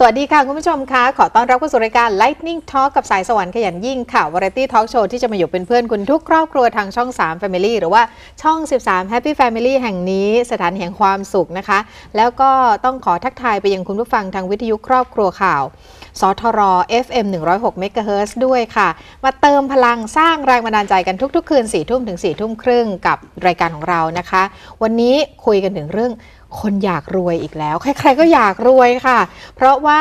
สวัสดีค่ะ คุณผู้ชมคะขอต้อนรับเข้าสู่รายการ Lightning Talk กับสายสวรรค์ขยันยิ่งค่ะ Variety Talk Show ที่จะมาอยู่เป็นเพื่อนคุณทุกครอบครัวทางช่อง 3 Family หรือว่าช่อง 13 Happy Family แห่งนี้สถานแห่งความสุขนะคะ แล้วก็ต้องขอทักทายไปยังคุณผู้ฟังทางวิทยุครอบครัวข่าวสทร FM 106 MHz ด้วยค่ะ มาเติมพลังสร้างแรงบันดาลใจกันทุก ๆ คืน4ทุ่มถึง4ทุ่มครึ่งกับรายการของเรานะคะ วันนี้คุยกันถึงเรื่อง คนอยากรวยอีกแล้ว ใครๆก็อยากรวยค่ะ เพราะว่า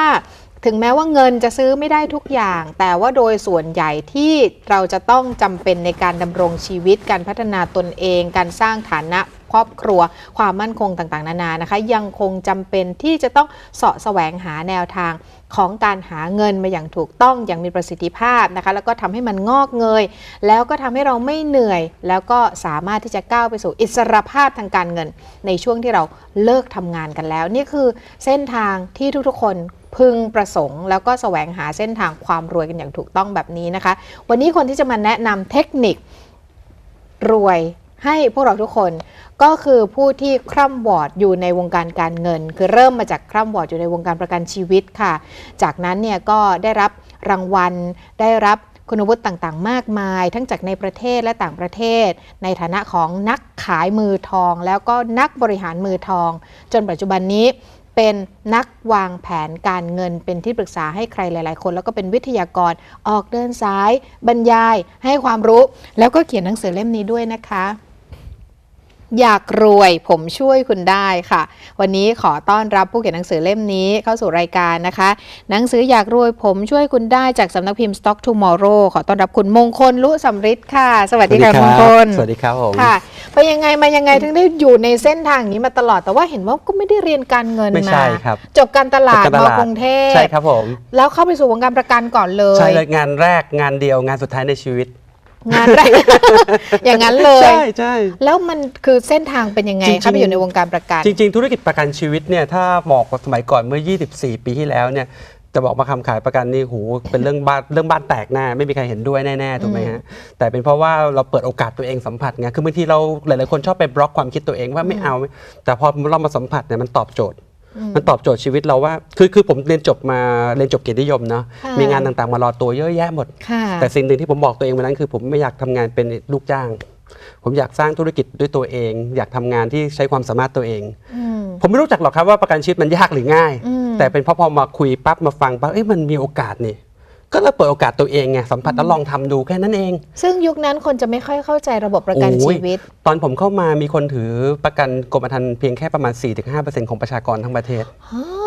ถึงแม้ว่าเงินจะซื้อไม่ได้ทุกอย่าง แต่ว่าโดยส่วนใหญ่ที่เราจะต้องจำเป็นในการดำรงชีวิต การพัฒนาตนเอง การสร้างฐานะ ครอบครัว ความมั่นคงต่างๆ นานานะคะ ยังคงจำเป็นที่จะต้องเสาะแสวงหาแนวทางของการหาเงินมาอย่างถูกต้องอย่างมีประสิทธิภาพนะคะ แล้วก็ทำให้มันงอกเงย แล้วก็ทำให้เราไม่เหนื่อย แล้วก็สามารถที่จะก้าวไปสู่อิสรภาพทางการเงิน ในช่วงที่เราเลิกทำงานกันแล้ว นี่คือเส้นทางที่ทุกๆ คนพึงประสงค์แล้วก็แสวงหาเส้นทางความรวยกันอย่างถูกต้องแบบนี้นะคะ วันนี้คนที่จะมาแนะนำเทคนิครวย ให้พวกเราทุกคนก็คือผู้ที่คร่ำวอดอยู่ในวงการการเงิน คือเริ่มมาจากคร่ำวอดอยู่ในวงการประกันชีวิตค่ะ จากนั้นเนี่ยก็ได้รับรางวัลได้รับคุณวุฒิต่างๆ มากมาย ทั้งจากในประเทศและต่างประเทศ ในฐานะของนักขายมือทอง แล้วก็นักบริหารมือทอง จนปัจจุบันนี้เป็นนักวางแผนการเงินเป็นที่ปรึกษาให้ใครหลาย ๆ คน แล้วก็เป็นวิทยากรออกเดินสาย บรรยายให้ความรู้ แล้วก็เขียนหนังสือเล่มนี้ด้วยนะคะ อยากรวยผมช่วยคุณได้ค่ะ วันนี้ขอต้อนรับผู้เขียนหนังสือเล่มนี้เข้าสู่รายการนะคะ หนังสืออยากรวยผมช่วยคุณได้จากสำนักพิมพ์ Stock Tomorrow ขอต้อนรับคุณมงคลลุสำริดค่ะ สวัสดีค่ะมงคลสวัสดีครับผมค่ะ ไปยังไงมายังไงถึงได้อยู่ในเส้นทางนี้มาตลอดแต่ว่าเห็นว่าก็ไม่ได้เรียนการเงินไม่มาใช่ครับจบการตลาดจบการตมลาดกรุงเทพใช่ครับผมแล้วเข้าไปสู่วงการประกันก่อนเลยใช่เลยงานแรกงานเดียวงานสุดท้ายในชีวิต งานแรกอย่างนั้นเลย ใช่ใช่แล้วมันคือเส้นทางเป็นยังไงจริงๆ คะไปอยู่ในวงการประกัน จริง ๆ ธุรกิจประกันชีวิตเนี่ยถ้าบอกว่าสมัยก่อนเมื่อ 24 ปีที่แล้วเนี่ยจะบอกมาคำขายประกันนี่โหเป็นเรื่องบ้านเรื่องบ้านแตกแน่ไม่มีใครเห็นด้วยแน่ๆถูกไหมฮะแต่เป็นเพราะว่าเราเปิดโอกาสตัวเองสัมผัสไงคือบางทีเราหลายๆคนชอบไปบล็อกความคิดตัวเองว่าไม่เอา แต่พอเรามาสัมผัสเนี่ยมันตอบโจทย์ มันตอบโจทย์ชีวิตเราว่า คือคือผมเรียนจบมาเรียนจบเกียรตินิยมเนาะค่ะมีงานต่างๆมารอตัวเยอะแยะหมดค่ะแต่สิ่งหนึ่งที่ผมบอกตัวเองวันนั้นคือ ผมไม่อยากทำงานเป็นลูกจ้าง ผมอยากสร้างธุรกิจด้วยตัวเอง อยากทำงานที่ใช้ความสามารถตัวเองอืมผมไม่รู้จักหรอกครับว่าประกันชีวิตมันยากหรือง่ายอืมแต่เป็นเพราะพอมาคุยปั๊บมาฟังปั๊บเอ้ยมันมีโอกาสนี่ ก็เลยเปิดโอกาสตัวเองไงสัมผัสแล้วลองทำดูแค่นั้นเอง ซึ่งยุคนั้นคนจะไม่ค่อยเข้าใจระบบประกันโอ้ย ชีวิต ตอนผมเข้ามามีคนถือประกันกรมธรรม์เพียงแค่ประมาณ 4-5%ของประชากรทั้งประเทศ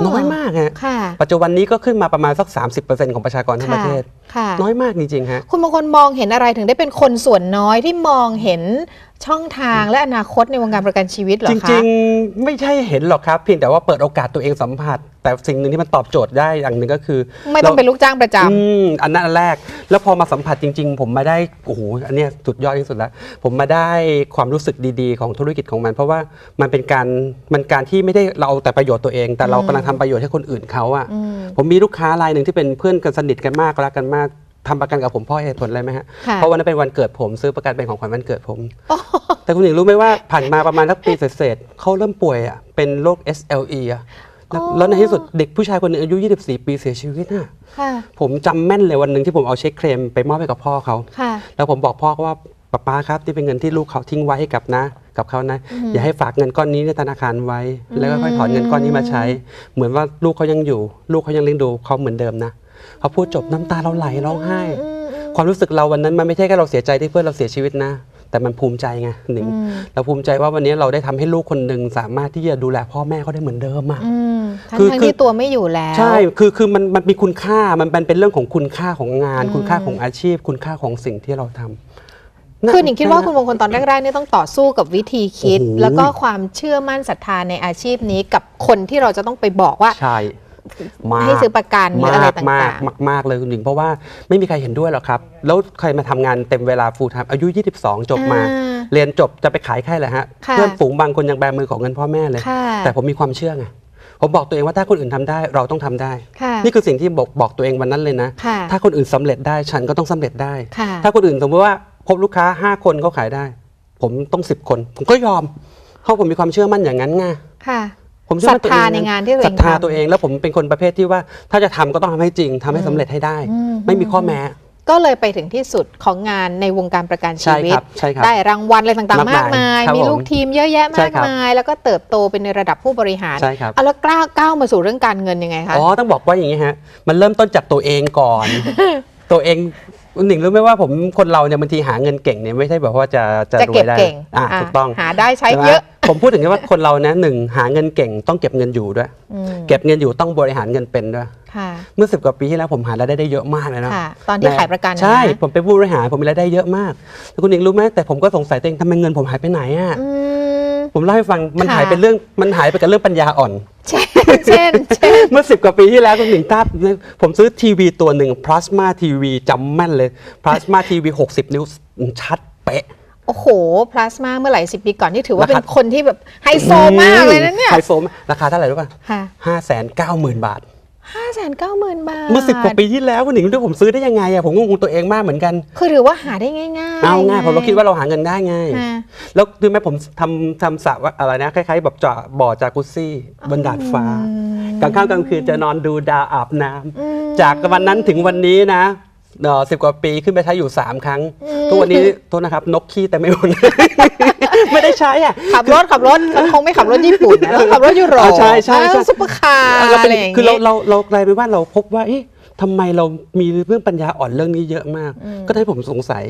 น้อยมากฮะค่ะ ปัจจุบันนี้ก็ขึ้นมาประมาณสัก 30%ของประชากรทั้งประเทศ ค่ะ น้อยมากจริงๆฮะ คุณบางคนมองเห็นอะไรถึงได้เป็นคนส่วนน้อยที่มองเห็น ช่องทางและอนาคตในวงการประกันชีวิตเหรอจคะริงๆ ไม่ใช่เห็นหรอกครับ เพียงแต่ว่าเปิดโอกาสตัวเองสัมผัส แต่สิ่งหนึ่งที่มันตอบโจทย์ได้อย่างหนึ่งก็คือไม่ต้องเป็นลูกจ้างประจำ อืมอันนั้นอันแรก แล้วพอมาสัมผัสจริง ๆ ผมมาได้โอ้โหอันเนี้ยสุดยอดที่สุดแล้ว ผมมาได้ความรู้สึกดีๆ ของธุรกิจของมัน เพราะว่ามันเป็นการมันการที่ไม่ได้เราเอาแต่ประโยชน์ตัวเอง แต่เรากำลังทำประโยชน์ให้คนอื่นเขาอะ อืม ผมมีลูกค้ารายหนึ่งที่เป็นเพื่อนกันสนิทกันมากรักกันมาก ทำประกันกับผมเพ่อเหตุผลอะไรไหมฮะ ค่ะ เพราะวันนั้นเป็นวันเกิดผมซื้อประกันเป็นของขวัญวันเกิดผม แต่คุณหญิงรู้ไหมว่าผ่านมาประมาณสักปีเศษๆเขาเริ่มป่วยอะเป็นโรค SLE อะแล้วอ๋อแล้วในที่สุดเด็กผู้ชายคนหนึงอายุ 24 ปีเสียชีวิตน่ะค่ะ ผมจำแม่นเลยวันหนึ่งที่ผมเอาเช็คเคลมไปมอบให้กับพ่อเขา ค่ะ แล้วผมบอกพ่อเขาว่าป้าป้าครับที่เป็นเงินที่ลูกเขาทิ้งไว้ให้กับนะ กับเขานะ อย่าให้ฝากเงินก้อนนี้ในธนาคารไว้ แล้วก็ค่อยถอนเงินก้อนนี้มาใช้ เหมือนว่าลูกเขายังอยู่ ลูกเขายังเลี้ยงดูเขาเหมือนเดิมนะ เขาพูดจบน้ำตาเราไหลร้องไห้อืมอืมความรู้สึกเราวันนั้นมันไม่ใช่แค่เราเสียใจที่เพื่อนเราเสียชีวิตนะ แต่มันภูมิใจไงหนึ่งอืมเราภูมิใจว่าวันนี้เราได้ทำให้ลูกคนหนึ่งสามารถที่จะดูแลพ่อแม่เขาได้เหมือนเดิมอะอืมทั้งคือทั้งคือที่ตัวไม่อยู่แล้ว ใช่คือคือมันมันมีคุณค่ามันเป็นเป็นเรื่องของคุณค่าของงานอืมคุณค่าของอาชีพ คุณค่าของสิ่งที่เราทำะคือหนิงคิดว่าคุณมงคลตอนแรกๆเนี่ยต้องต่อสู้กับวิธีคิดโอ้โหแล้วก็ความเชื่อมั่นศรัทธาในอาชีพนี้กับคนที่เราจะต้องไปบอกว่า ใช่มากให้ซื้อประกันหรืออะไรมากต่มากางมากมากเลยคุณหญิงเพราะว่าไม่มีใครเห็นด้วยหรอกครับ แล้วใครมาทำงานเต็มเวลา full time อายุ 22 จบมาอ่าเรียนจบจะไปขายใครเหรอฮะค่ะเพื่อนฝูงบางคนยังแบมือของเงินพ่อแม่เลยค่ะแต่ผมมีความเชื่อไงผมบอกตัวเองว่าถ้าคนอื่นทำได้เราต้องทำได้ๆค่ะนี่คือสิ่งที่บอกบอกตัวเองวันนั้นเลยนะค่ะถ้าคนอื่นสำเร็จได้ฉันก็ต้องสำเร็จได้ค่ะถ้าคนอื่นสมมติว่าพบลูกค้า 5 คนเขาขายได้ ผมต้อง 10 คน ผมก็ยอมเพราะผมมีความเชื่อมั่นอย่างนั้นไงค่ะ ผผมเชื่อมั่นตัวเองศรัทธาในงานที่ตัวเองศรัทธาทำตัวเองแล้วผมเป็นคนประเภทที่ว่า ถ้าจะทำก็ต้องทำให้จริงทำให้สำเร็จให้ได้อืมไม่มีข้อแม้ ก็เลยไปถึงที่สุดของงานในวงการประกันชีวิใช่คตรับใช่ครับได้รางวัลอะไรต่างๆ มามากกมามายยครับมีลูกผมทีมเยอะแยะใช่มากครับมาย แล้วก็เติบโตเป็นในระดับผู้บริหารใช่ครับเอาแล้วกล้าก้าวมาสู่เรื่องการเงินยังไงคะอ๋อต้องบอกว่าอย่างนี้ฮะมันเริ่มต้นจากตัวเองก่อน ตัวเองคุณหนิงรู้ไหมว่าผมคนเราเนี่ยบางทีหาเงินเก่งเนี่ยไม่ใช่แบบว่าจะจะจะรวเก็ยบได้เก่งอะอะถูกต้องหาได้ใช้ใช่ไหมเยอะ ผมพูดถึงว่าคนเรานะหนึ่งหาเงินเก่งต้องเก็บเงินอยู่ด้วย อืมเก็บเงินอยู่ต้องบริหารเงินเป็นด้วย ค่ะเมื่อสิบกว่าปีที่แล้วผมหารายได้ได้เยอะมากเลยนะค่ะ ตอนที่ขายประกันใช่นะผมเป็นผู้บริหารผมมีรายได้เยอะมากแล้วคุณหนิงรู้ไหมแต่ผมก็สงสัยตัวเองทำไมเงินผมหายไปไหนอะอืม ผมเล่าให้ฟังมันค่ะ หายไปเรื่องมันหายไปกับเรื่องปัญญาอ่อน เช่นเช่นเช่น เมื่อสิบกว่าปีที่แล้วคุณหนิงทราบไหมผมซื้อทีวีตัวหนึ่ง plasma TV จำแม่นเลย plasma TV 60 นิ้วชัดเป๊ะ โอ้โห พลาสมาเมื่อหลายสิบปีก่อนนี่ถือว่าราคาเป็นคนที่แบบไฮโซมากเลยนะเนี่ยไฮโซมากราคาเท่าไหร่รู้ป่ะค่ะห้าแสนเก้าหมื่นบาทห้าแสนเก้าหมื่นบาท เมื่อสิบกว่าปีที่แล้วคุณหนิงด้วยผมซื้อได้ยังไงอะผมงงตัวเองมากเหมือนกัน คือถือว่าหาได้ง่ายๆเอาง่ายผมเราคิดว่าเราหาเงินได้ง่ายค่ะแล้วดูไหมผมทำทำสระว่าอะไรนะคล้ายๆแบบเจาะบ่อจากุซซี่บนดาดฟ้ากลางค่ำกลางคืนจะนอนดูดาวอาบน้ำอืมจากวันนั้นถึงวันนี้นะ สิบกว่าปีขึ้นไปใช้อยู่ 3 ครั้งอืมทุกวันนี้โทษนะครับ นกขี้แต่ไม่หมด ไม่ได้ใช้อะ ขับรถขับรถก็คงไม่ขับรถญี่ปุ่นนะต้องขับรถยุโรปอ่าใช่ใช่ใช่อ่าซุปเปอร์คาร์เราอะเป็นไรอย่างคือเรางี้เราเรากลายเป็นว่าเราพบว่าเอ๊ะ ทำไมเรามีเรื่องปัญญาอ่อนเรื่องนี้เยอะมาก ก็ทำให้ผมสงสัย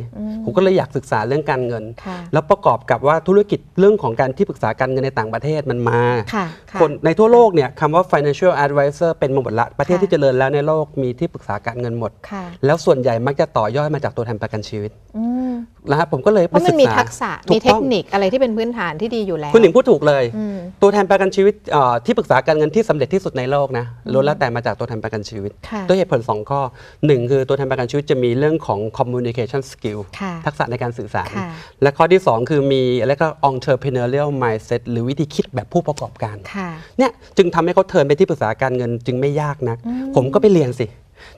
ผมก็เลยอยากศึกษาเรื่องการเงินค่ะแล้วประกอบกับว่าธุรกิจเรื่องของการที่ปรึกษาการเงินในต่างประเทศมันมาค่ะค่ะคนในทั่วโลกเนี่ยคำว่า financial advisor เป็นมาหมดละ ประเทศค่ะที่เจริญแล้วในโลกมีที่ปรึกษาการเงินหมดค่ะแล้วส่วนใหญ่มักจะต่อยอดมาจากตัวแทนประกันชีวิตอืม นะครับผมก็เลยเพไปราะมัศึนกมีษาทักษะถูมีกเทต้คอง นิคอะไรที่เป็นพื้นฐานที่ดีอยู่แล้ว คุณหนิงพูดถูกเลย อืม ตัวแทนประกันชีวิตเอ่อที่ปรึกษาการเงินที่สำเร็จที่สุดในโลกนะล้วนแล้วแต่มาจากตัวแทนประกันชีวิต ค่ะด้วยเหตุผล 2 ข้อ 1 คือตัวแทนประกันชีวิตจะมีเรื่องของ communication skill ค่ะทักษะในการสื่อสาร ค่ะ และข้อที่ 2 คือมีอะไรก็ entrepreneurial mindset หรือวิธีคิดแบบผู้ประกอบการ ค่ะ เนี่ยจึงทำให้เขาเทิร์นไปที่ปรึกษาการเงินจึงไม่ยากนัก ผมก็ไปเรียนสิ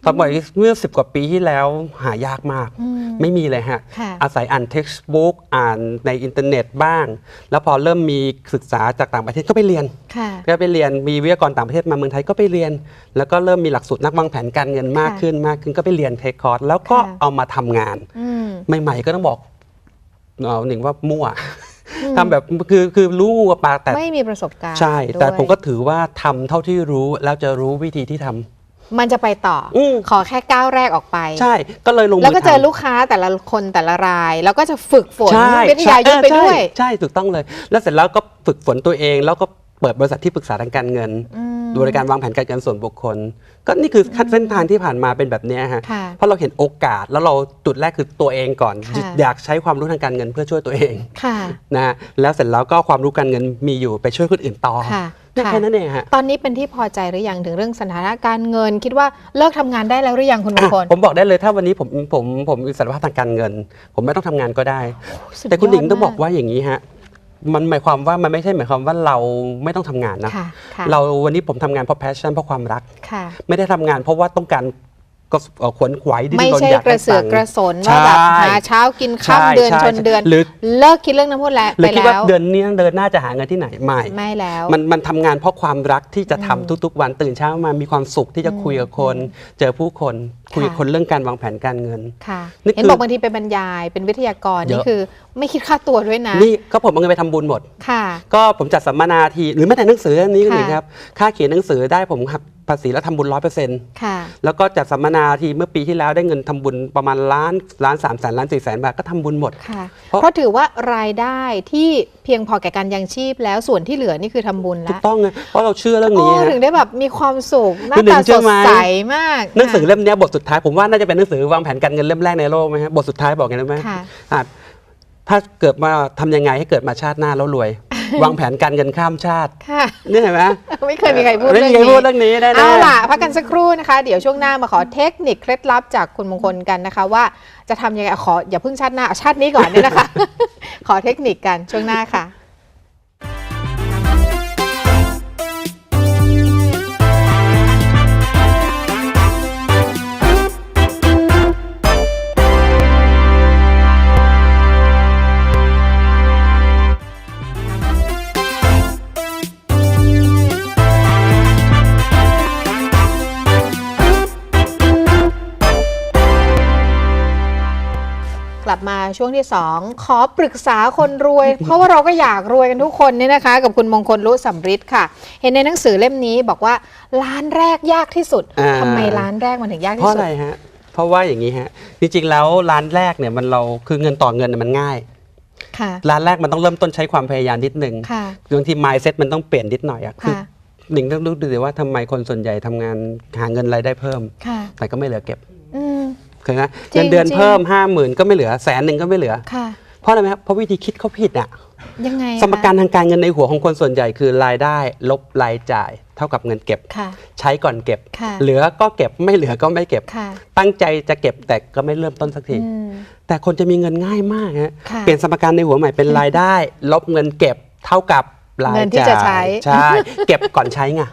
ตอนบ่อยเมื่อ 10 กว่าปีที่แล้วหายากมากอืมไม่มีเลยฮะค่ะอาศัยอ่าน textbook อ่านในอินเทอร์เน็ตบ้าง แล้วพอเริ่มมีศึกษาจากต่างประเทศก็ไปเรียนค่ะก็ไปเรียนมีวิทยากรต่างประเทศมาเมืองไทยก็ไปเรียน แล้วก็เริ่มมีหลักสูตรนักวางแผนการเงินมากค่ะขึ้นมากขึ้นก็ไปเรียนเทคคอร์สแล้วก็ค่ะเอามาทำงานอืมใหม่ๆก็ต้องบอกเอาหนึ่งว่ามั่วทำแบบคือคือรู้งูกับปลาแต่ไม่มีประสบการณ์ ใช่ แต่ด้วยผมก็ถือว่าทำเท่าที่รู้แล้วจะรู้วิธีที่ทำ มันจะไปต่ออมขอแค่ก้าวแรกออกไป ใช่ ก็เลยลงมืแล้วก็เจอทำลูกค้าแต่ละคนแต่ละราย แล้วก็จะฝึกฝนใช่วิทยายุทธไปใช่ด้วย ใช่ถูกต้องเลย แล้วเสร็จแล้วก็ฝึกฝนตัวเอง แล้วก็เปิดบริษัทที่ปรึกษาทางการเงินอืมบริการวางแผนการเงินส่วนบุคคล ก็นี่คือขั้นเส้นทางที่ผ่านมาเป็นแบบเนี้ยฮะค่ะเพราะเราเห็นโอกาสแล้วเราจุดแรกคือตัวเองก่อนค่ะอยากใช้ความรู้ทางการเงินเพื่อช่วยตัวเองค่ะนะฮะแล้วเสร็จแล้วก็ความรู้การเงินมีอยู่ไปช่วยคนอื่นต่อ ค่ะเนี่ยค่ะแค่นั้นเองฮะตอนนี้เป็นที่พอใจหรือยังถึงเรื่องสถานะการเงิน คิดว่าเลิกทำงานได้แล้วหรือยังคุณมงคลผมบอกได้เลยถ้าวันนี้ผมผมผมมีศักยภาพทางการเงิน ผมไม่ต้องทำงานก็ได้สุดแต่คุณหนิงยดต้องบอกมว่าอย่างนี้ฮะมันหมายความว่ามันไม่ใช่หมายความว่าเราไม่ต้องทำงานนะค่ะค่ะเราวันนี้ผมทำงานเพราะ passion เพราะความรักค่ะไม่ได้ทำงานเพราะว่าต้องการ ก็เอ่อขวนขวายดิ้นไม่รนใช่อยากกระได้เสือกตังค์กระสนใช่ว่าแบบหาเช้ากินใช่ค่ำเดือนใช่ชนเดือน หรือ เลิกคิดเรื่องน้ำพุแล้วหรืไปอคิดแล้ว่าวเดือนนี้เดินหน้าจะหาเงินที่ไหนไม่ ไม่แล้ว มันมันทำงานเพราะความรักที่จะทำทุกๆ วันตื่นเช้ามามีความสุขที่จะคุยกับคน เจอผู้คนคุยกับค่ะคนเรื่องการวางแผนการเงิน ค่ะนี่คือเห็นบอกบางทีไปบรรยายเป็นวิทยากรเยอะนี่คือ ไม่คิดค่าตัวด้วยนะนี่ก็ผมเอาเงินไปทำบุญหมด ค่ะ ก็ผมจัดสัมมนาที หรือแม้แต่หนังสืออันนี้ก็ค่ะ ดีครับ ค่าเขียนหนังสือได้ผมหักภาษีแล้วทำบุญร้อยเปอร์เซ็นต์ค่ะ แล้วก็จัดสัมมนาทีเมื่อปีที่แล้วได้เงินทำบุญประมาณล้านล้านสามแสนล้านสี่แสนบาทก็ทำบุญหมดค่ะเพราะเพราะถือว่ารายได้ที่เพียงพอแก่การยังชีพแล้วส่วนที่เหลือนี่คือทำบุญถูแล้กวต้องไงเพราะเราเชื่อเรื่องโอ้นี้ฮะถึงได้แบบมีความสุขหน้าคือหนึ่ตางเชื่สอดไหมใสมากหนังสือเล่มเนี้ยบทสุดท้ายผมว่าน่าจะเป็นหนังสือวางแผนการเงินเล่มแรกในโลกไหมฮะบทสุดท้ายบอกไงรู้ไหมค่ะอะถ้าเกิดมาทำยังไงให้เกิดมาชาติหน้าแล้วรวย วางแผนการเงินข้ามชาติค่ะนี่เห็นไหมไม่เคยมีใครพูดไม่เรื่อมีงใครนี้พูดเรื่องนี้แน่ๆเอาล่ะพักกันสักครู่นะคะ เดี๋ยวช่วงหน้ามาขอเทคนิคเคล็ดลับจากคุณมงคลกันนะคะ ว่าจะทำยังไงขออย่าเพิ่งชาติหน้าเอาชาตินี้ก่อนเนี่ยนะคะ ขอเทคนิคกันช่วงหน้าค่ะ ลับมาช่วงที่ 2 ขอปรึกษาคนรวย เพราะว่าเราก็อยากรวยกันทุกคนเนี่ยนะคะ กับคุณมงคลรู้สำริดค่ะ เห็นในหนังสือเล่มนี้บอกว่าร้านแรกยากที่สุดอ่า ทำไมร้านแรกมันถึงยากเพที่ราะสุอะด ไรฮะ เพราะว่าอย่างนี้ฮะ จริงๆ แล้วร้านแรกเนี่ยมันเราคือเงินต่อเงินน่ะมันง่าย ค่ะ ร้านแรกมันต้องเริ่มต้นใช้ความพยายามนิดนึงค่ะ บางที mindset มันต้องเปลี่ยนนิดหน่อยอะคือค่ะ หนึ่งต้องรู้ดูว่าทำไมคนส่วนใหญ่ทำงานหาเงินรายได้เพิ่ม ค่ะ แต่ก็ไม่เหลือเก็บอืม เคยนะจริงเงินเดือนจริง เพิ่มห้าหมื่นก็ไม่เหลือแสนหนึ่งก็ไม่เหลือ ค่ะ เพราะอะไรไหมครับเพราะวิธีคิดเขาผิดอะ ยังไงอะสมการทางการเงินในหัวของคนส่วนใหญ่คือรายได้ ลบรายจ่าย เท่ากับเงินเก็บ ค่ะ ใช้ก่อนเก็บ ค่ะ เหลือก็เก็บไม่เหลือก็ไม่เก็บ ค่ะตั้งใจจะเก็บแต่ก็ไม่เริ่มต้นสักที อืม แต่คนจะมีเงินง่ายมากฮะค่ะเปลี่ยนสมการในหัวใหม่เป็นรายได้ ลบเงินเก็บเท่ากับรายเงินที่จ่ายจะใช้ ใช่ เก็บก่อนใช้ไงค่ะ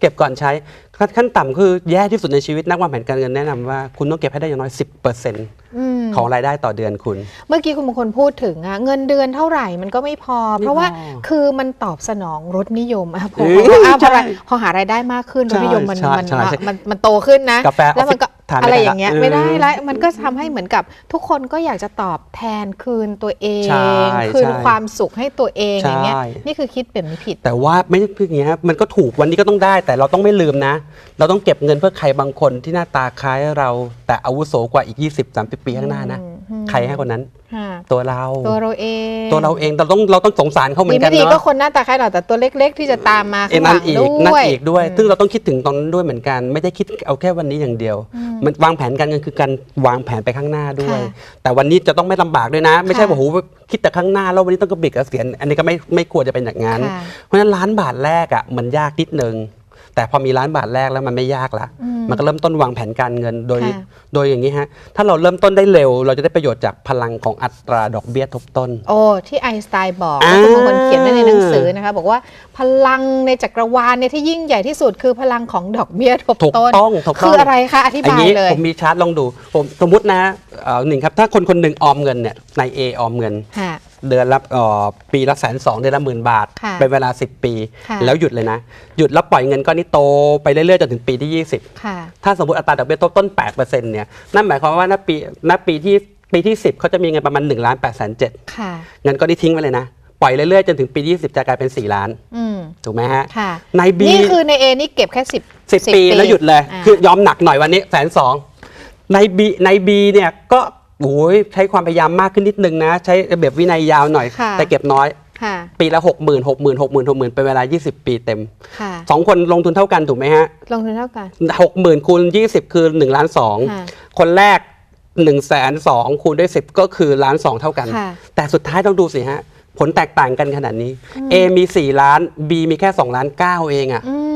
เก็บก่อนใช้ขั้นขั้นต่ำคือแย่ที่สุดในชีวิตนักวางแผนการเงินแนะนำว่าคุณต้องเก็บให้ได้อย่างน้อย 10%อืมของรายได้ต่อเดือนคุณ เมื่อกี้คุณมงคลพูดถึงอะเงินเดือนเท่าไหร่มันก็ไม่พอ เพราะว่าไม่พอคือมันตอบสนองรสนิยมอะพอเออพออะพอใช่พอหารายได้มากขึ้นรใช่สนิยมมันใช่มันใช่ใช่มันมันโตขึ้นนะกาแฟแล้วมันก็ออฟฟิศ ทานไม่ได้อะไรอย่างเงี้ยละไม่ได้เออแล้วมันก็ทำให้เหมือนกับทุกคนก็อยากจะตอบแทนคืนตัวเองใช่คืนใช่ความสุขให้ตัวเองใช่อย่างเงี้ยนี่คือคิดแบบนี้ผิด แต่ว่าไม่ใช่เพื่ออย่างเงี้ยมันก็ถูกวันนี้ก็ต้องได้ แต่เราต้องไม่ลืมนะ เราต้องเก็บเงินเพื่อใครบางคนที่หน้าตาคล้ายเราแต่อาวุโสกว่าอีก 20 30 ปีข้างหน้านะอืม ใครให้คนนั้นค่ะตัวเรา ตัวเราเอง ตัวเราเองเราต้องเราต้องสงสารเขาเหมือดีนกัไม่นดีก็เนาะคนหน้าตาคล้ายเราแต่ตัวเล็ก ๆ ที่จะตามมาเอ็ข้างนหลังนั่นอีกด้วยนั่นอีกด้วยอืมซึ่งเราต้องคิดถึงตอนนั้นด้วยเหมือนกัน ไม่ได้คิดเอาแค่วันนี้อย่างเดียว มันวางแผนการเงินคือการวางแผนไปข้างหน้าด้วยค่ะแต่วันนี้จะต้องไม่ลำบากด้วยนะ ไม่ใช่ค่ะว่าโหคิดแต่ข้างหน้าแล้ววันนี้ต้องกระบิดกระเสียนอันนี้ก็ไม่ไม่ควรจะเป็นอย่างนั้นค่ะเพราะฉะนั้นล้านบาทแรกอะมันยากนิดนึง แต่พอมีล้านบาทแรกแล้วมันไม่ยากละอืมมันก็เริ่มต้นวางแผนการเงินโดยค่ะโดยอย่างนี้ฮะ ถ้าเราเริ่มต้นได้เร็ว เราจะได้ประโยชน์จากพลังของอัตราดอกเบี้ยทบต้น โอ้ ที่ไอน์สไตน์บอกอ่าแล้วคุณมงคลเขียนไว้ในหนังสือนะคะ บอกว่าพลังในจักรวาลเนี่ยที่ยิ่งใหญ่ที่สุดคือพลังของดอกเบี้ยทบถูกต้นต้องถูกต้องคืออะไรคะ อธิอย่าบางยนี้เลยผมมีชาร์ตลองดูผมสมมตินะเอ่อหนึ่งครับถ้าคนคนหนึ่งออมเงินเนี่ยใน A ออมเงินค่ะ เดือนละเอ่อปีละแสนสองเดือนละหมื่นบาทค่ะเป็นเวลา 10 ปีค่ะแล้วหยุดเลยนะ หยุดแล้วปล่อยเงินก้อนนี้โตไปเรื่อยๆ จนถึงปีที่ 20ค่ะถ้าสมมติอัตราดอกเบี้ยทบต้น8%เนี่ยนั่นหมายความว่าณปีณปีที่ปีที่ 10เขาจะมีเงินประมาณ1ล้าน8แสน7ค่ะเงินก็ได้ทิ้งไว้เลยนะปล่อยเรื่อยๆ จนถึงปีที่20จะกลายเป็น 4 ล้านอืมถูกไหมฮะค่ะใน B นี่คือใน A นี่เก็บแค่สิบ10 ปีแล้วหยุดเลยาคือยอมหนักหน่อยวันนี้แสนสองใน B ใน B เนี่ยก็ โอ้ยใช้ความพยายามมากขึ้นนิดนึงนะ ใช้ระเบียบวินัยยาวหน่อย ค่ะ แต่เก็บน้อย ค่ะ ปีละ 6 0 0 0 0 6 0 0 0 0 6 0 0 0 0 6 0 0 0 เป็นเวลา 20 ปีเต็ม ค่ะ 2 คนลงทุนเท่ากันถูกไหมฮะ ลงทุนเท่ากัน 60,000คูณ20 คือ1ล้านค่ะ 2คนแรก1นึ่งแสนสองคูณด้วย 10 ก็คือล้านสองเท่ากัน ค่ะ แต่สุดท้ายต้องดูสิฮะ ผลแตกต่างกันขนาดนี้ A มี 4 ล้าน B มีแค่ 2 ล้าน 9 เองอะอืม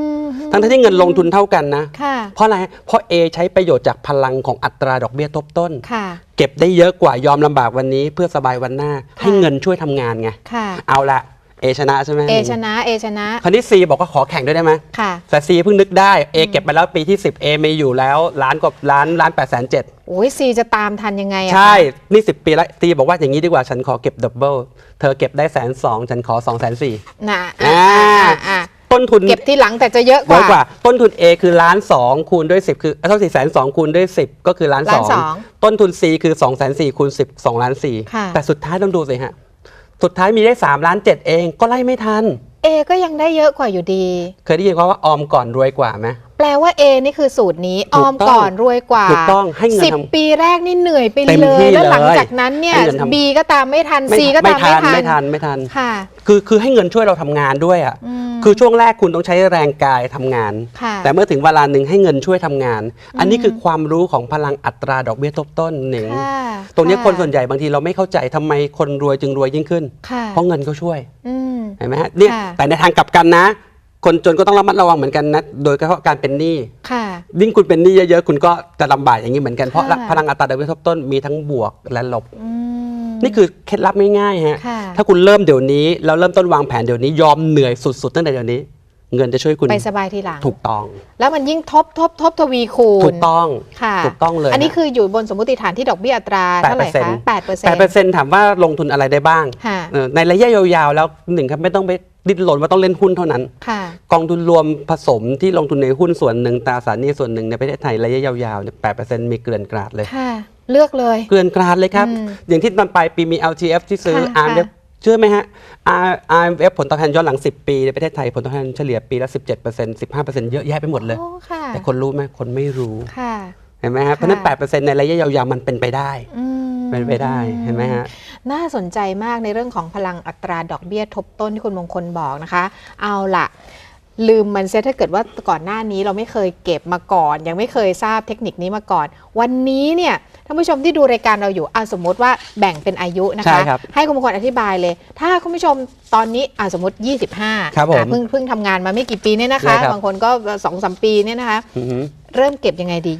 ทั้งๆที่เงินลงทุนเท่ากันนะค่ะเพราะอะไร เพราะ A ใช้ประโยชน์จากพลังของอัตราดอกเบี้ยทบต้นค่ะเก็บได้เยอะกว่ายอมลำบากวันนี้เพื่อสบายวันหน้า ให้เงินช่วยทำงานไงค่ะเอาละ A ชนะใช่ไหมเอชนะเอชนะคราวนี้ C บอกว่าขอแข่งด้วยได้ไหมค่ะแต่ C เพิ่งนึกได้ A เก็บไปแล้วปีที่ 10 A มีอยู่แล้วล้านกว่าล้านล้านแปดแสนเจ็ดโอ้ยซีจะตามทันยังไงอะคะใช่ นี่ 10 ปีแล้ว C บอกว่าอย่างนี้ดีกว่าฉันขอเก็บดับเบิลเธอเก็บได้แสนสองฉันขอ2องแสนสี่น่ะอะอ่าอะอะ ต้นทุนเก็บที่หลังแต่จะเยอะกน้อว่ายกว่า ต้นทุน A คือล้านสองคูณด้วย 10 คือเท่าสี่แสนสองคูณด้วย 10 ก็คือล้านสล้าอนงสองต้นทุน C คือ2องแสนสี่คูณ10 2ล้านสี่ค่ะ แต่สุดท้ายต้องดูสิฮะ สุดท้ายมีได้3ล้าน7เองก็ไล่ไม่ทัน เอก็ยังได้เยอะกว่าอยู่ดี เคยได้ยินว่าออมก่อนรวยกว่าไหม แปลว่า A นี่คือสูตรนี้อถูอกมต้องก่อนรวยกว่าถูกต้องให้เงินสิบทำปีแรกนี่เหนื่อยไปเต็มเลที่ย แล้วหลังเลยจากนั้นเนี่ย ให้เงินทำ B ก็ตามไม่ทัน C ก็ตามไม่ไม่ทัทันนไม่ทันไม่ทัน ค่ะ คือคือให้เงินช่วยเราทำงานด้วยอะ อืม คือช่วงแรกคุณต้องใช้แรงกายทำงาน ค่ะ แต่เมื่อถึงเวลาหนึ่งให้เงินช่วยทำงาน อันนี้คือความรู้ของพลังอัตราดอกเบี้ยทบต้นหนึ่งค่ะตรงนี้ะคนส่วนใหญ่บางทีเราไม่เข้าใจทำไมคนรวยจึงรวยยิ่งขึ้น ค่ะเพราะเงินเขาช่วย อืม เห็นไหมฮะเนี่ยค่ะแต่ในทางกลับกันนะ คนจนก็ต้องระมัดระวังเหมือนกันนะโดยเฉพาะการเป็นหนี้ค่ะ ยิ่งคุณเป็นหนี้เยอะๆ คุณก็จะลำบากอย่างนี้เหมือนกันเพราะค่ะ พลังอัตราดอกเบี้ยทบต้นมีทั้งบวกและลบ อืม นี่คือเคล็ดลับง่ายๆฮะค่ะ ถ้าคุณเริ่มเดี๋ยวนี้แล้วเริ่มต้นวางแผนเดี๋ยวนี้ยอมเหนื่อยสุดๆตั้งแต่เดี๋ยวนี้ เงินจะช่วยคุณไปสบายทีหลังถูกต้อง แล้วมันยิ่งทบทบทบทวีคูณถูกต้องค่ะถูกต้องเลย อันนี้คืออยู่บนสมมติฐานที่ดอกเบี้ยอัตราเท่าไหร่คะแปดเปอร์เซ็นแปดต์เปอร์เซ็นต์ถามว่าลงทุนอะไรได้บ้างค่ะเออในระยะยาวๆแล้วหนึ่งครับไม่ต้องไปดิ้นรนว่าต้องเล่นหุ้นเท่านั้นค่ะกองทุนรวมผสมที่ลงทุนในหุ้นส่วนหนึ่งตราสารหนี้ส่วนหนึ่งในประเทศไทยระยะยาวๆเนี่ยแปดเปอร์เซ็นต์มีเกลื่อนกราดเลยค่ะเลือกเลย เกลื่อนกราดเลยครับอืมอย่างที่ตอนปลายปีมี LTF ที่ซื้อค่ะ RMF เชื่อไหมฮะ R- RMF ผลตอบแทนย้อนหลัง 10 ปีในประเทศไทยผลตอบแทนเฉลี่ยปีละ 17% 15%เยอะแยะไปหมดเลย โอ้ค่ะแต่คนรู้ไหมคนไม่รู้ค่ะ เห็นไหมฮะเพราะฉะนั้นค่ะ8%ในระยะยาวๆมันเป็นไปได้ อืมเป็นไปได้เห็นไหมฮะ น่าสนใจมากในเรื่องของพลังอัตราดอกเบี้ยทบต้นที่คุณมงคลบอกนะคะ เอาล่ะ ลืมมันเสียถ้าเกิดว่าก่อนหน้านี้เราไม่เคยเก็บมาก่อน ยังไม่เคยทราบเทคนิคนี้มาก่อน วันนี้เนี่ยท่านผู้ชมที่ดูรายการเราอยู่อะสมมติว่าแบ่งเป็นอายุนะใช่คะครับให้คุณมงคลอธิบายเลย ถ้าคุณผู้ชมตอนนี้อะสมมติ 25ครับผมอะเพิ่งเพิ่งทำงานมาไม่กี่ปีเนี่ยนะคะใช่ครับบางคนก็สองสามปีเนี่ยนะคะอือฮึเริ่มเก็บยังไงดี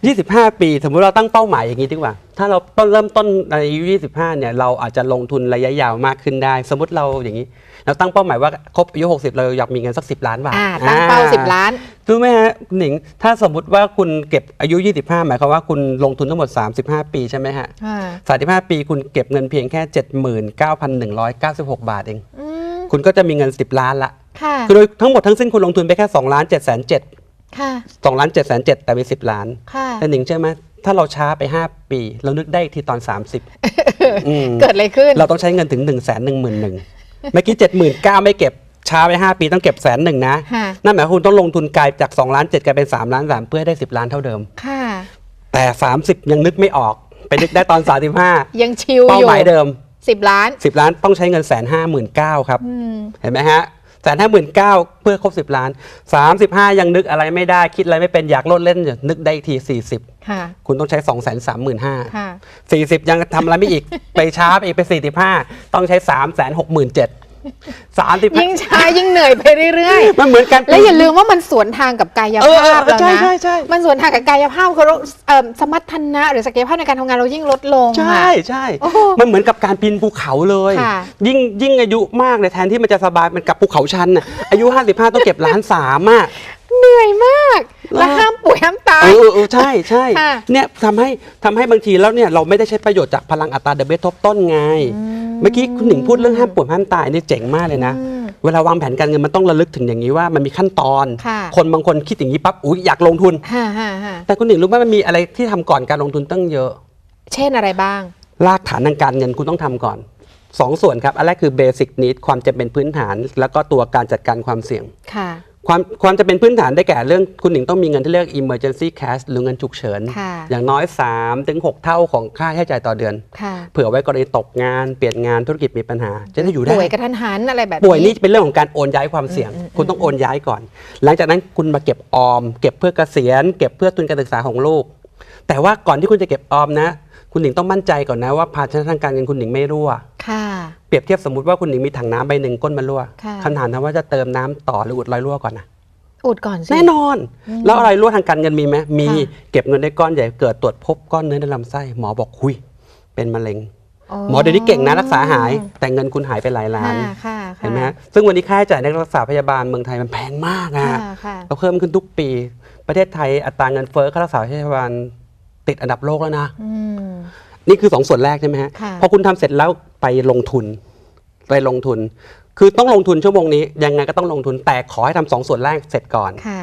25 25 ปี สมมุติเราตั้งเป้าหมายอย่างนี้ดีกว่า ถ้าเราต้นเริ่มต้นในอายุ 25 เนี่ย เราอาจจะลงทุนระยะยาวมากขึ้นได้ สมมติเราอย่างนี้ เราตั้งเป้าหมายว่าครบอายุ 60 เราอยากมีเงินสัก 10 ล้านบาทอ่าตั้งเป้าอ่10 ล้าน รู้ไหมฮะคุณหนิง ถ้าสมมติว่าคุณเก็บอายุ 25 หมายความว่าคุณลงทุนทั้งหมด 35 ปีใช่ไหมฮะอ่า35 ปีคุณเก็บเงินเพียงแค่ 79,196 บาทเองอืมคุณก็จะมีเงิน 10 ล้านละค่ะคือโดยทั้งหมดทั้งสิ้นคุณลงทุนไปแค่2ล้าน7 7 0 0ค่ะ2ล้าน7 7 0 0แต่มี10 ล้านค่ะแต่หนิงเชื่อไหมถ้าเราช้าไป 5 ปี เรานึกได้อีกทีตอน 30อืมเกิดอะไรขึ้น เราต้องใช้เงินถึง 1 1 1 0 0 0 เมื่อกี้79,000ไม่เก็บช้าไป5ปีต้องเก็บแสนหนึ่งนะ ค่ะนั่นหมายความว่าคุณต้องลงทุนกลายจาก2ล้าน7กลายเป็น3ล้าน3เพื่อให้ได้ 10 ล้านเท่าเดิม ค่ะ แต่ 30 ยังนึกไม่ออกไปนึกได้ตอน 35ยังชิลเป้าอยู่หมายเดิม สิบล้าน 10 ล้านต้องใช้เงินแสนห้าหมื่นเก้าครับ อืม เห็นไหมฮะ แสนห้าหมื่นเก้าเพื่อครบ10ล้าน35ยังนึกอะไรไม่ได้คิดอะไรไม่เป็นอยากโลดเล่นอยู่นึกได้อีกที40ค่ะ คุณต้องใช้2 3 5 0 0 0ค่ะ40ยังทำอะไรไม่อีก ไปช้าไปอีกไป45ต้องใช้3 6 7 0 0 0 35ยิ่งช้ายิ่งเหนื่อยไปเรื่อยมันเหมือนกันๆและอย่าลืมว่ามันสวนทางกับกายเออภาพเออเราใช่นะใช่ใช่มันสวนทางกับกายภาพคือเราเอ่อสมรรถนะหรือศักยภาพในการทำงานเรายิ่งลดลง ใช่ค่ะใช่โอ้โหมันเหมือนกับการปีนภูเขาเลยค่ะยิ่งยิ่งอายุมากเลยแทนที่มันจะสบายมันกับภูเขาชันน่ะอายุ 55 ต้องเก็บล้านสามอะเหนื่อยมาก และเออห้ามป่วยห้ามตายเออเออใช่ใช่ค่ะเนี่ยทำให้ทำให้บางทีแล้วเนี่ยเราไม่ได้ใช้ประโยชน์จากพลังอัตราเดเบตทบต้นไงเมื่อกี้คุณหนิงพูดเรื่องห้ามป่วยห้ามตายนี่เจ๋งมากเลยนะอืมเวลาวางแผนการเงินมันต้องระลึกถึงอย่างนี้ว่ามันมีขั้นตอนค่ะคนบางคนคิดอย่างนี้ปั๊บอุ้ยอยากลงทุนฮ่าฮ่าฮ่าแต่คุณหนิงรู้ไหมมันมีอะไรที่ทำก่อนการลงทุนตั้งเยอะ เช่นอะไรบ้าง รากฐานทางการเงินคุณต้องทำก่อนสองส่วนครับ อันแรกคือเบสิ c นิดความจำเป็นพื้นฐาน แล้วก็ตัวการจัดการความเสี่ยงค่ะ ความความจำเป็นพื้นฐานได้แก่เรื่องคุณหนิงต้องมีเงินที่เรียก emergency cash หรือเงินฉุกเฉิน ค่ะอย่างน้อย 3 ถึง 6 เท่าของค่าใช้จ่ายต่อเดือน ค่ะเผื่อไว้กรณีตกงานเปลี่ยนงานธุรกิจมีปัญหา จะได้อยู่ได้ ป่วยกระทันหันอะไรแบบป่วยนี่เป็นเรื่องของการโอนย้ายความเสี่ยง อืมอืม คุณต้องโอนย้ายก่อน หลังจากนั้นคุณมาเก็บออม เก็บเพื่อเกษียณ เก็บเพื่อทุนการศึกษาของลูก แต่ว่าก่อนที่คุณจะเก็บออมนะ คุณหนิงต้องมั่นใจก่อนนะว่าภาชนะทางการเงินคุณหนิงไม่รั่ว ค่ะ เปรียบเทียบสมมติว่าคุณหนิงมีถังน้ำใบหนึ่งก้นมันรั่วค่ะ คำถามนะว่าจะเติมน้ำต่อหรืออุดรอยรั่วก่อนนะอุดก่อนสิ แน่นอนแล้วอะไรรั่วทางการเงินมีไหมมีค่ะ เก็บเงินได้ก้อนใหญ่เกิดตรวจพบก้อนเนื้อในลำไส้หมอบอกคุย เป็นมะเร็ง หมอเดี๋ยวนี้เก่งนะรักษาหาย แต่เงินคุณหายไปหลายล้าน ค่ะค่ะเห็นไหมฮะซึ่งวันนี้ค่าใช้จ่ายในรักษาพยาบาลเมืองไทยมันแพงมากนะค่ะฮะ ค่ะ เราเพิ่มขึ้นทุกปี ประเทศไทยอัตราเงินเฟ้อค่ารักษาพยาบาล ติดอันดับโลกแล้วนะ อืม นี่คือสองส่วนแรกใช่ไหมฮะ ค่ะ พอคุณทำเสร็จแล้วไปลงทุน ไปลงทุน คือต้องลงทุนชั่วโมงนี้ ยังไงก็ต้องลงทุนแต่ขอให้ทำสองส่วนแรกเสร็จก่อน ค่ะ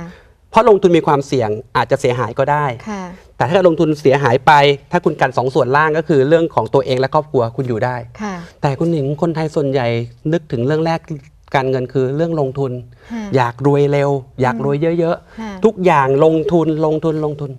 เพราะลงทุนมีความเสี่ยงอาจจะเสียหายก็ได้ ค่ะ แต่ถ้าลงทุนเสียหายไป ถ้าคุณกันสองส่วนล่างก็คือเรื่องของตัวเองและครอบครัวคุณอยู่ได้ ค่ะแต่คุณหนิงคนไทยส่วนใหญ่นึกถึงเรื่องแรกการเงินคือเรื่องลงทุน ค่ะ อยากรวยเร็ว อยากรวยเยอะค่ะ ๆ ทุกอย่างลงทุนลงทุนลงทุน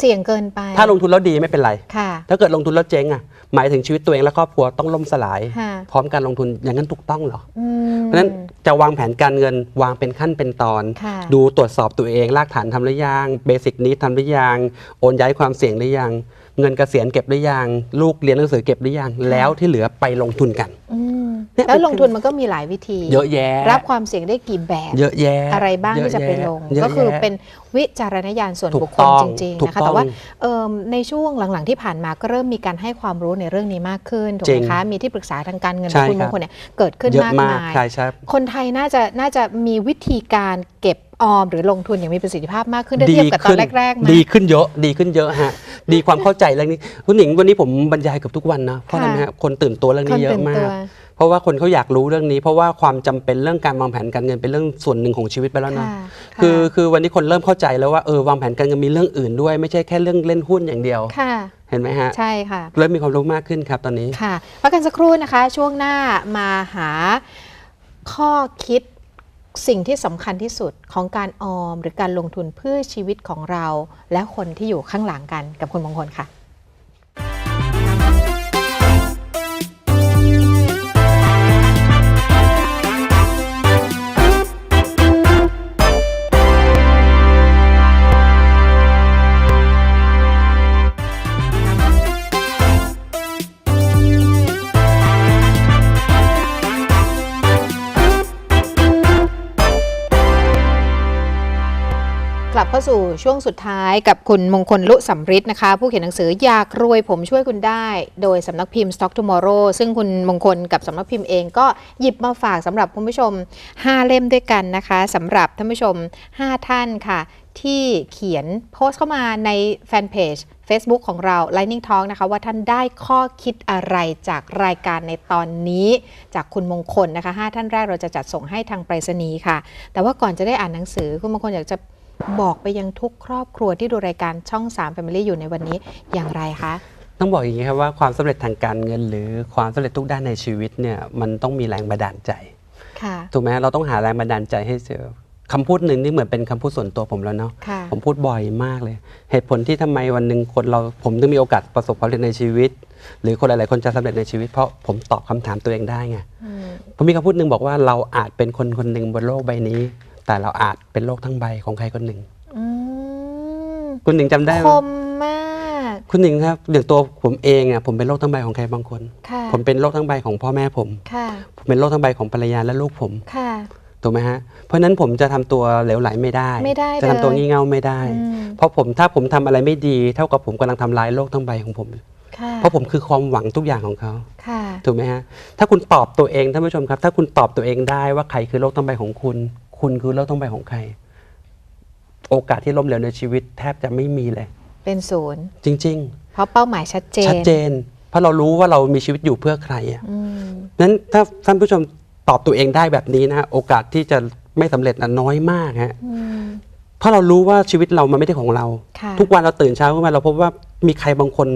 เสี่ยงเกินไป ถ้าลงทุนแล้วดีไม่เป็นไร ค่ะ ถ้าเกิดลงทุนแล้วเจ๊งอะหมายถึงชีวิตตัวเองและครอบครัวต้องล่มสลาย ค่ะ พร้อมการลงทุนอย่างนั้นถูกต้องเหรอ อืม เพราะฉะนั้นจะวางแผนการเงินวางเป็นขั้นเป็นตอน ค่ะ ดูตรวจสอบตัวเองรากฐานทำหรือยังเบสิกนี้ทำหรือยังโอนย้ายความเสี่ยงหรือยัง เงินเกษียณเก็บหรือยังลูกเรียนหนังสือเก็บหรือยังแล้วที่เหลือไปลงทุนกัน อืมเนี่ย แล้วลงทุนมันก็มีหลายวิธี เยอะแยะ รับความเสี่ยงได้กี่แบบ เยอะแยะ อะไรบ้างเยที่จะไปลงเยะก็คือแยะเป็นวิจารณญาณส่วนถูกบุคคลต้องจริงถูๆกนะคะต้องแต่ว่าเอิ่มในช่วงหลังๆที่ผ่านมาก็เริ่มมีการให้ความรู้ในเรื่องนี้มากขึ้นถูกจริไหมงคะมีที่ปรึกษาทางการเงินใช่คุณคมรังบคลเนี่ยเกิดขึ้นเยอะมากมากมายใช่ใช่คนไทยน่าจะน่าจะมีวิธีการเก็บออมหรือลงทุนอย่างมีประสิทธิภาพมากขึ้นถ้าเทียบกับตอนแรกๆไหมดีขึ้นเยอะ ดีขึ้นเยอะฮะ ดีความเข้าใจเรื่องนี้ คุณหนิงวันนี้ผมบรรยายเกับทุกวันนะ เพราะอะไรไหมฮะคนตื่นตัวเรื่องคนี้นเยตื่อะนมาตักว เพราะว่าคนเขาอยากรู้เรื่องนี้ เพราะว่าความจำเป็นเรื่องการวางแผนการเงินเป็นเรื่องส่วนหนึ่งของชีวิตไปแล้วนะค่ะคือคือวันนี้คนเริ่มเข้าใจแล้วว่าเออวางแผนการเงินมีเรื่องอื่นด้วย ไม่ใช่แค่เรื่องเล่นหุ้นอย่างเดียวค่ะเห็นไหมฮะ ใช่ค่ะ เริ่มมีความรู้มากขึ้นครับตอนนี้ค่ะพักกันสักครู่นะคะ ช่วงหน้ามาหาข้อคิดสิ่งที่สำคัญที่สุดของการออม หรือการลงทุนเพื่อชีวิตของเรา และคนที่อยู่ข้างหลังกันกับคุณมงคลค่ะ เข้าสู่ช่วงสุดท้ายกับคุณมงคลลุสำริดนะคะ ผู้เขียนหนังสืออยากรวยผมช่วยคุณได้ โดยสำนักพิมพ์ Stock Tomorrow ซึ่งคุณมงคลกับสำนักพิมพ์เองก็หยิบมาฝากสำหรับคุณผู้ชม 5 เล่มด้วยกันนะคะสำหรับท่านผู้ชม 5 ท่านค่ะ ที่เขียนโพสต์เข้ามาในแฟนเพจ Facebook ของเรา Lightning Talk นะคะ ว่าท่านได้ข้อคิดอะไรจากรายการในตอนนี้ จากคุณมงคลนะคะ 5 ท่านแรกเราจะจัดส่งให้ทางไปรษณีย์ค่ะ แต่ว่าก่อนจะได้อ่านหนังสือคุณมงคลอยากจะ บอกไปยังทุกครอบครัวที่ดูรายการช่อง3 Family อยู่ในวันนี้อย่างไรคะ ต้องบอกอย่างนี้ครับว่าความสำเร็จทางการเงิน หรือความสำเร็จทุกด้านในชีวิตเนี่ยมันต้องมีแรงบันดาลใจค่ะถูกไหมเราต้องหาแรงบันดาลใจให้เจอคำพูดหนึ่งนี่เหมือนเป็นคำพูดส่วนตัวผมแล้วเนาะค่ะผมพูดบ่อยมากเลย เหตุผลที่ทำไมวันหนึ่งคนเราผมถึงมีโอกาสประสบความสำเร็จในชีวิต หรือคนหลาย ๆ คนจะสำเร็จในชีวิต เพราะผมตอบคำถามตัวเองได้ไงอืมผมมีคำพูดหนึ่งบอกว่าเราอาจเป็นคนคนหนึ่งบนโลกใบนี้ แต่เราอาจเป็นโลกทั้งใบของใครคนหนึ่ง อืมคุณหนิงจำได้ไหคมมมากคุณหนิงครับอย่างตัวผมเองอะผมเป็นโลกทั้งใบของใครบางคน ค่ะผมเป็นโลกทั้งใบของพ่อแม่ผม ค่ะ ผมเป็นโลกทั้งใบของภรรยาและลูกผมค่ะ ถูกไหมฮะเพราะฉะนั้นผมจะทำตัวเหลวไหลไม่ได้ ไม่ได้จะทำตัวเลย งี่เง่าไม่ได้ อืมเพราะผมถ้าผมทำอะไรไม่ดี เท่ากับผมกำลังทำลายโลกทั้งใบของผม ค่ะเพราะผมคือความหวังทุกอย่างของเขา ค่ะ ถูกไหมฮะ ถ้าคุณตอบตัวเองท่านผู้ชมครับ ถ้าคุณตอบตัวเองได้ว่าใครคือโลกทั้งใบของคุณ คุณคือโลกทั้งใบของใคร โอกาสที่ล้มเหลวในชีวิตแทบจะไม่มีเลย เป็นศูนย์ จริงเพราะเป้าหมายชัดเจนๆชัดเจน เพราะเรารู้ว่าเรามีชีวิตอยู่เพื่อใครอะอืมนั้นถ้าท่านผู้ชมตอบตัวเองได้แบบนี้นะฮะโอกาสที่จะไม่สำเร็จน่ะน้อยมากฮะอืมเพราะเรารู้ว่าชีวิตเรามันไม่ได้ของเราค่ะทุกวันเราตื่นเช้าขึ้นมาเราพบว่ามีใครบางคน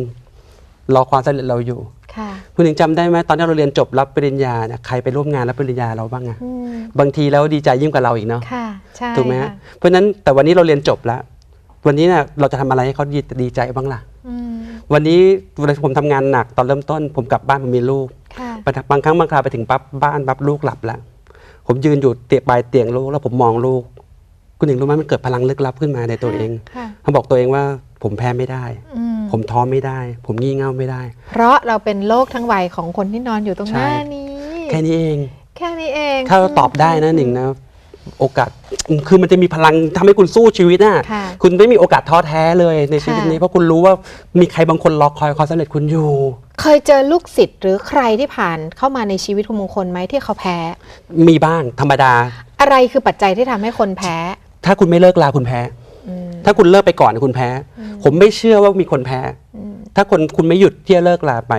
รอความสำเร็จเราอยู่ค่ะคุณถึงจำได้ไหมตอนที่เราเรียนจบรับปริญญาเนี่ยใครไปร่วมงานรับปริญญาเราบ้างอะอืม บางทีแล้วดีใจยิ่งกว่าเราอีกเนาะค่ะใช่ถูกไหมฮะค่ะเพราะฉะนั้นแต่วันนี้เราเรียนจบแล้ว วันนี้เนี่ยเราจะทำอะไรให้เขาดีดีใจบ้างล่ะ อืมวันนี้เวลาผมทำงานหนักตอนเริ่มต้น ผมกลับบ้านผมมีลูก ค่ะบางครั้งบางคราวไปถึงปั๊บบ้านปั๊บลูกหลับแล้ว ผมยืนอยู่เตียงปลายเตียงลูกแล้วผมมองลูก คุณหญิงรู้ไหมมันเกิดพลังลึกลับขึ้นมาในตัวเองค่ะเขาบอกตัวเองว่าผมแพ้ไม่ได้ อืมผมท้อไม่ได้ ผมงี่เง่าไม่ได้ เพราะเราเป็นโลกทั้งวัยของคนที่นอนอยู่ตรงหน้าใช่นี้ แค่นี้เอง แค่นี้เองถ้าเราตอบได้นะหนิงนะโอกาสคือมันจะมีพลังทำให้คุณสู้ชีวิตน่ะค่ะ คุณไม่มีโอกาสท้อแท้เลยในชีวิตค่ะนี้ เพราะคุณรู้ว่ามีใครบางคนรอคอยความสำเร็จคุณอยู่ เคยเจอลูกศิษย์หรือใครที่ผ่านเข้ามาในชีวิตคุณมงคลไหมที่เขาแพ้ มีบ้างธรรมดา อะไรคือปัจจัยที่ทำให้คนแพ้ ถ้าคุณไม่เลิกลาคุณแพ้อืมถ้าคุณเลิกไปก่อนคุณแพ้ ผมไม่เชื่อว่ามีคนแพ้อืม ถ้าคนคุณไม่หยุดที่จะเลิกลาไป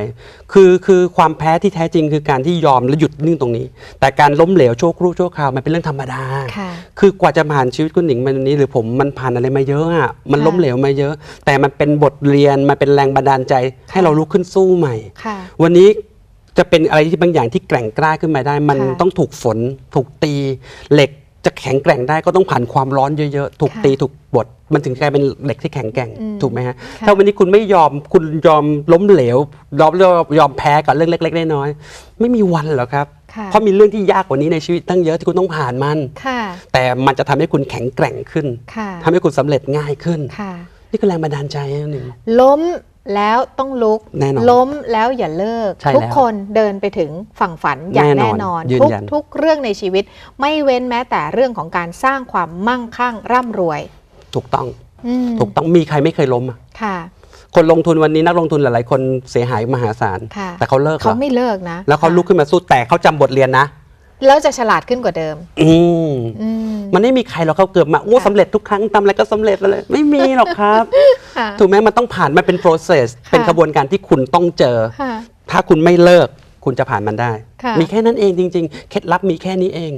คือคือความแพ้ที่แท้จริงคือการที่ยอมและหยุดนิ่งตรงนี้ แต่การล้มเหลวชั่วครู่ชั่วคราวมันเป็นเรื่องธรรมดาค่ะคือกว่าจะผ่านชีวิตคุณหนิงมันนี้หรือผมมันผ่านอะไรมาเยอะอะมันค่ะล้มเหลวมาเยอะ แต่มันเป็นบทเรียนมันเป็นแรงบันดาลใจ ให้เราลุกขึ้นสู้ใหม่ค่ะวันนี้จะเป็นอะไรที่บางอย่างที่แกร่งกล้าขึ้นมาได้ มันค่ะต้องถูกฝน ถูกตีเหล็ก จะแข็งแกร่งได้ก็ต้องผ่านความร้อนเยอะๆ ถูกค่ะตีถูกบดมันถึงกลายเป็นเหล็กที่แข็งแกร่งอืมถูกไหมฮะค่ะถ้าวันนี้คุณไม่ยอมคุณยอมล้มเหลวยอมยอมแพ้กับเรื่องเล็กๆน้อยๆไม่มีวันหรอกครับค่ะเพราะมีเรื่องที่ยากกว่านี้ในชีวิตตั้งเยอะที่คุณต้องผ่านมันค่ะแต่มันจะทำให้คุณแข็งแกร่งขึ้นค่ะทำให้คุณสำเร็จง่ายขึ้นค่ะนี่คือแรงบันดาลใจนะหนึ่งล้ม แล้วต้องลุกแน่นอน ล้มแล้วอย่าเลิก ใช่ทุกแล้วคนเดินไปถึงฝั่งฝันอย่างแน่แน่นนออนนยืนทุกยัน ทุกเรื่องในชีวิต ไม่เว้นแม้แต่เรื่องของการสร้างความมั่งคั่งร่ำรวยถูกต้องอืมถูกต้องมีใครไม่เคยล้มอะค่ะคนลงทุนวันนี้นักลงทุนหลายๆ คนเสียหายมหาศาล ค่ะแต่เขาเลิกเหรเขาอไม่เลิกนะแล้วเขาค่ะลุกขึ้นมาสู้แต่เขาจำบทเรียนนะ แล้วจะฉลาดขึ้นกว่าเดิม อืมอืม มันไม่มีใครหรอกเขาเกิดมาโอ้ค่ะสำเร็จทุกครั้งทำอะไรก็สำเร็จเลย ไม่มีหรอกครับ ค่ะถูกไหมมันต้องผ่านมันเป็น process ค่ะ เป็นกระบวนการที่คุณต้องเจอ ค่ะ ถ้าคุณไม่เลิกคุณจะผ่านมันได้ ค่ะ มีแค่นั้นเองจริง ๆ เคล็ดลับมีแค่นี้เอง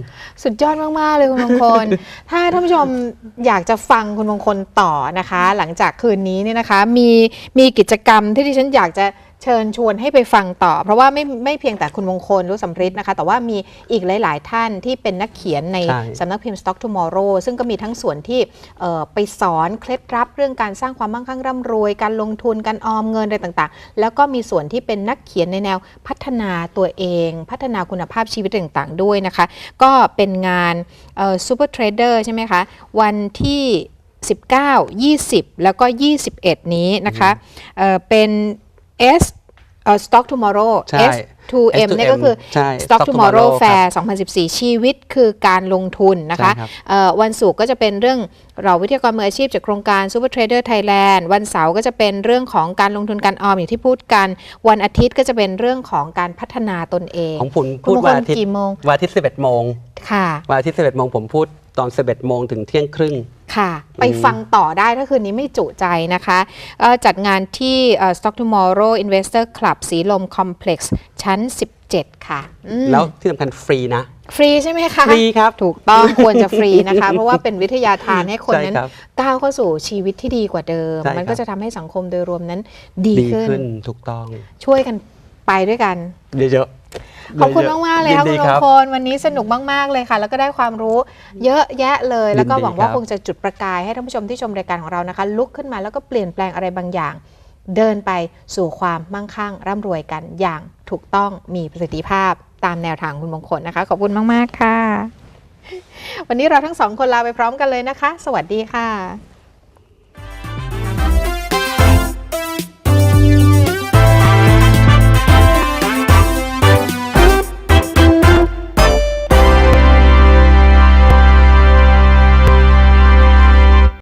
สุดยอดมาก ๆ เลยคุณมงคล ถ้าท่านผู้ชมอยากจะฟังคุณมงคลต่อนะคะ หลังจากคืนนี้เนี่ยนะคะ มีมีกิจกรรมที่ดิฉันอยากจะ เชิญชวนให้ไปฟังต่อ เพราะว่าไม่ไม่เพียงแต่คุณมงคลรู้สำริดนะคะ แต่ว่ามีอีกหลาย ๆ ท่านที่เป็นนักเขียนในใช่สำนักพิมพ์ Stock Tomorrow ซึ่งก็มีทั้งส่วนที่เอ่อไปสอนเคล็ดลับเรื่องการสร้างความมั่งคั่งร่ำรวย การลงทุนการออมเงินอะไรต่าง ๆ แล้วก็มีส่วนที่เป็นนักเขียนในแนวพัฒนาตัวเอง พัฒนาคุณภาพชีวิตต่าง ๆ ด้วยนะคะ ก็เป็นงานซูเปอร์เทรดเดอร์ใช่ไหมคะวันที่ 19 20 แล้วก็ 21 นี้นะคะเอ่อเป็น S เอ่อ Stock Tomorrow ใช่ S 2M เนี่ยก็คือ ใช่ Stock Stock Tomorrow Tomorrow Fair 2014 ชีวิตคือการลงทุนนะคะใช่ครับ เอ่อวันศุกร์ก็จะเป็นเรื่องเราวิทยากรมืออาชีพจากโครงการ Super Trader Thailand วันเสาร์ก็จะเป็นเรื่องของการลงทุนการออมอย่างที่พูดกัน วันอาทิตย์ก็จะเป็นเรื่องของการพัฒนาตนเองของผมคุณพูดมงควันลอาทิตย์กี่โมง วันอาทิตย์11โมงค่ะ วันอาทิตย์11โมงผมพูด ตอน 11 โมงถึงเที่ยงครึ่ง ค่ะ ไปฟังต่อได้ถ้าคืนนี้ไม่จุใจนะคะเอ่อจัดงานที่เอ่อ Stock Tomorrow Investor Club สีลม Complex ชั้น 17 ค่ะอืมแล้วที่สำคัญฟรีนะ ฟรีใช่ไหมคะ ฟรีครับ ถูกต้องควรจะฟรีนะคะ เพราะว่าเป็นวิทยาทานให้คนใช่นั้นครับก้าวเข้าสู่ชีวิตที่ดีกว่าเดิมใช่ครับมันก็จะทำให้สังคมโดยรวมนั้นดีดีขึ้นขึ้น ถูกต้อง ช่วยกันไปด้วยกัน เยอะๆ ขอบคุณเยะๆมากๆเลยค่ะนคุดีณมงคลวันนี้สนุกมาก ๆ เลยค่ะ แล้วก็ได้ความรู้เยอะแยะเลย แล้วก็ยินดีหวังว่าครับคงจะจุดประกายให้ท่านผู้ชมที่ชมรายการของเรานะคะ ลุกขึ้นมาแล้วก็เปลี่ยนแปลงอะไรบางอย่าง เดินไปสู่ความมั่งคั่งร่ำรวยกันอย่างถูกต้องมีประสิทธิภาพตามแนวทางคุณมงคลนะคะ ขอบคุณมาก ๆ ค่ะ วันนี้เราทั้งสองคนลาไปพร้อมกันเลยนะคะ สวัสดีค่ะ